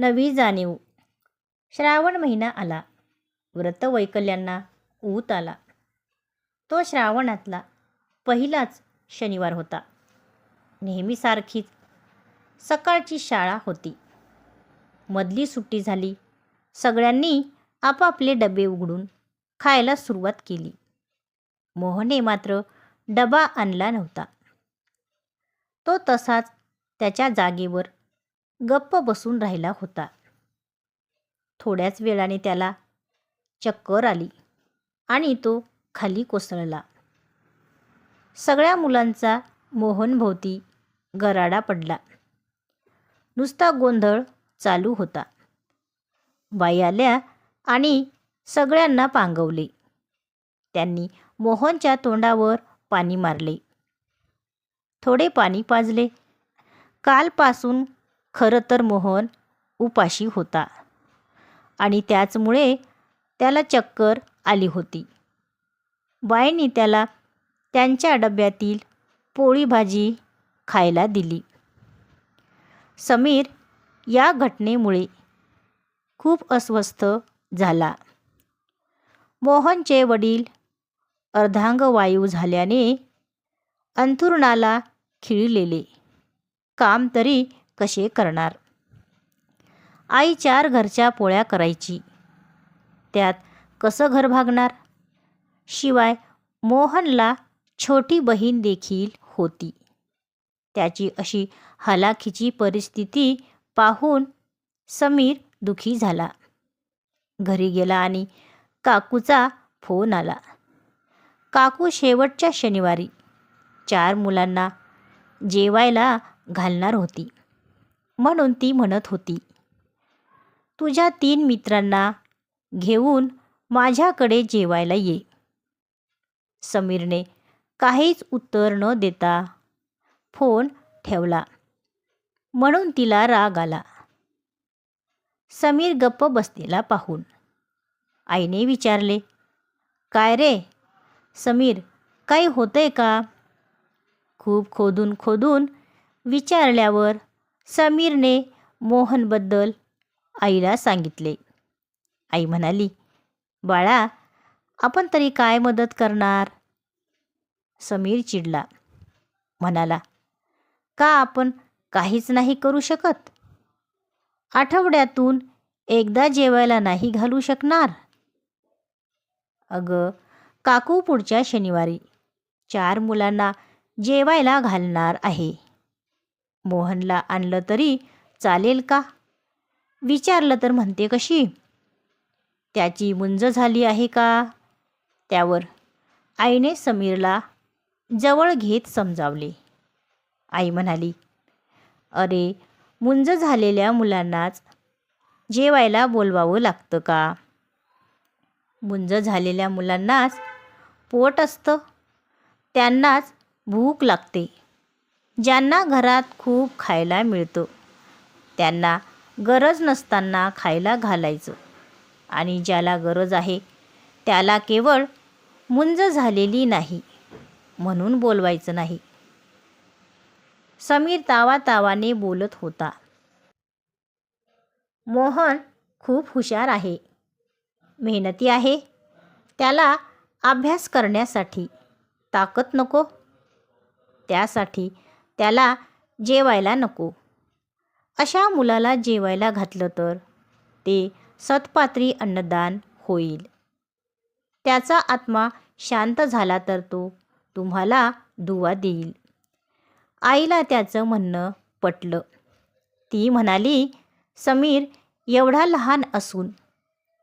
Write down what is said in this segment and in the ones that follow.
नवी जाणीव. श्रावण महिना आला. व्रत वैकल्यांना ऊत आला. तो श्रावणातला पहिलाच शनिवार होता. नेहमीसारखीच सकाळची शाळा होती. मधली सुट्टी झाली. सगळ्यांनी आपापले डबे उघडून खायला सुरुवात केली. मोहनने मात्र डबा आणला नव्हता. तो तसाच त्याच्या जागेवर गप्प बसून राहिला होता. थोड्याच वेळाने त्याला चक्कर आली आणि तो खाली कोसळला. सगळ्या मुलांचा मोहनभोवती गराडा पडला. नुसता गोंधळ चालू होता. बाई आल्या आणि सगळ्यांना पांगवले. त्यांनी मोहनच्या तोंडावर पाणी मारले. थोडे पाणी पाजले. कालपासून खरं तर मोहन उपाशी होता. आणि त्याचमुळे त्याला चक्कर आली होती. बाईंनी त्याला त्यांच्या डब्यातील पोळी भाजी खायला दिली. समीर या घटनेमुळे खूप अस्वस्थ झाला. मोहनचे वडील अर्धांगवायू झाल्याने अंथुरणाला खिळलेले. काम तरी कसे करणार? आई चार घरच्या पोळ्या करायची. त्यात कसं घर भागणार? शिवाय मोहनला छोटी बहीण देखील होती. त्याची अशी हलाखीची परिस्थिती पाहून समीर दुखी झाला. घरी गेला आणि काकूचा फोन आला. काकू शेवटच्या शनिवारी चार मुलांना जेवायला घालणार होती. म्हणून ती म्हणत होती तुझ्या तीन मित्रांना घेऊन माझ्याकडे जेवायला ये. समीरने काहीच उत्तर न देता फोन ठेवला. म्हणून तिला राग आला. समीर गप्प बसलेला पाहून आईने विचारले काय रे? समीर काही होतंय का? खूप खोदून खोदून विचारल्यावर समीरने मोहनबद्दल आईला सांगितले. आई म्हणाली बाळा आपण तरी काय मदत करणार? समीर चिडला म्हणाला का आपण काहीच नाही करू शकत? आठवड्यातून एकदा जेवायला नाही घालू शकणार? अगं काकू पुढच्या शनिवारी चार मुलांना जेवायला घालणार आहे. मोहनला आणलं तरी चालेल का? विचारलं तर म्हणते कशी? त्याची मुंज झाली आहे का? त्यावर आईने समीरला जवळ घेत समजावले. आई म्हणाली अरे मुंज झालेल्या मुलांनाच जेवायला बोलवावं लागतं का? मुंज झालेल्या मुलांनाच पोट असतं. त्यांनाच भूक लागते. ज्यांना घरात खूप खायला मिळतं. त्यांना गरज नसताना खायला घालायचं. आणि ज्याला गरज आहे त्याला केवळ मुंज झालेली नाही म्हणून बोलवायचं नाही. समीर तावा तावाने बोलत होता. मोहन खूप हुशार आहे. मेहनती आहे. त्याला अभ्यास करण्यासाठी ताकद नको. त्यासाठी त्याला जेवायला नको. अशा मुलाला जेवायला घातलं तर ते सत्पात्री अन्नदान होईल. त्याचा आत्मा शांत झाला तर तो तुम्हाला दुवा देईल. आईला त्याचं म्हणणं पटलं. ती म्हणाली समीर एवढा लहान असून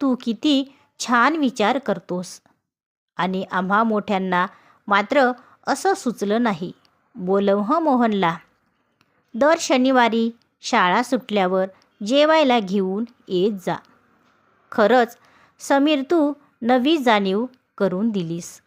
तू किती छान विचार करतोस. आणि आम्हा मोठ्यांना मात्र असं सुचलं नाही. बोलव हं मोहनला. दर शनिवारी शाळा सुटल्यावर जेवायला घेऊन येत जा. खरंच समीर तू नवी जाणीव करून दिलीस.